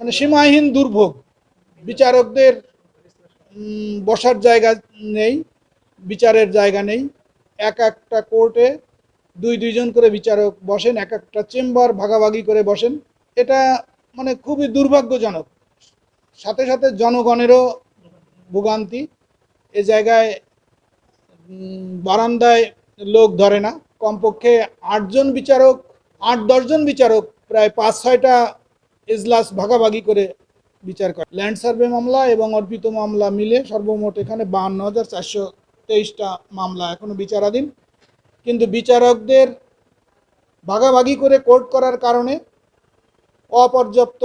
মানে সীমাহীন দুর্ভোগ। বিচারকদের বসার জায়গা নেই, বিচারের জায়গা নেই। এক একটা কোর্টে দুই দুইজন করে বিচারক বসেন, এক একটা চেম্বার ভাগাভাগি করে বসেন। এটা মানে খুবই দুর্ভাগ্যজনক। সাথে সাথে জনগণেরও ভোগান্তি। এ জায়গায় বারান্দায় লোক ধরে না। কমপক্ষে আটজন বিচারক, আট দশজন বিচারক, প্রায় পাঁচ ছয়টা এজলাস ভাগাভাগি করে বিচার করে। ল্যান্ড সার্ভে মামলা এবং অর্পিত মামলা মিলে সর্বমোট এখানে বাহান্ন হাজার চারশো তেইশটা মামলা এখনও বিচারাধীন। কিন্তু বিচারকদের ভাগাভাগি করে কোর্ট করার কারণে, অপর্যাপ্ত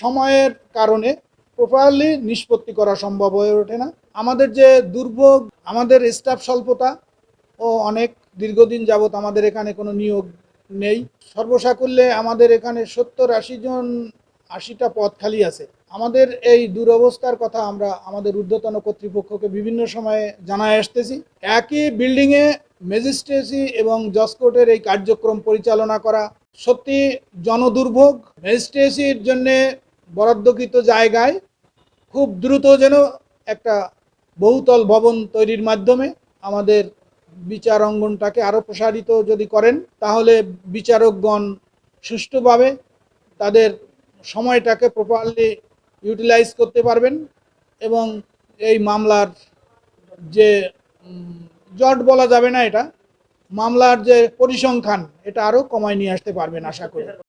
সময়ের কারণে প্রপারলি নিষ্পত্তি করা সম্ভব হয়ে ওঠে না। আমাদের যে দুর্ভোগ, আমাদের স্টাফ স্বল্পতা ও অনেক দীর্ঘদিন যাবৎ আমাদের এখানে কোনো নিয়োগ নেই। সর্বসাকুল্যে আমাদের এখানে সত্তর আশি জন আশিটা পদ খালি আছে। আমাদের এই দুরবস্থার কথা আমরা আমাদের ঊর্ধ্বতন কর্তৃপক্ষকে বিভিন্ন সময়ে জানায় আসতেছি। একই বিল্ডিংয়ে ম্যাজিস্ট্রেসি এবং জজ কোর্টের এই কার্যক্রম পরিচালনা করা সত্যি জনদুর্ভোগ। ম্যাজিস্ট্রেসির জন্যে বরাদ্দকৃত জায়গায় খুব দ্রুত যেন একটা বহুতল ভবন তৈরির মাধ্যমে আমাদের বিচার অঙ্গনটাকে আরও প্রসারিত যদি করেন, তাহলে বিচারকগণ সুষ্ঠুভাবে তাদের সময়টাকে প্রপারলি ইউটিলাইজ করতে পারবেন এবং এই মামলার যে জট বলা যাবে না এটা, মামলার যে পরিসংখ্যান, এটা আরও কমায় নিয়ে আসতে পারবেন আশা করি।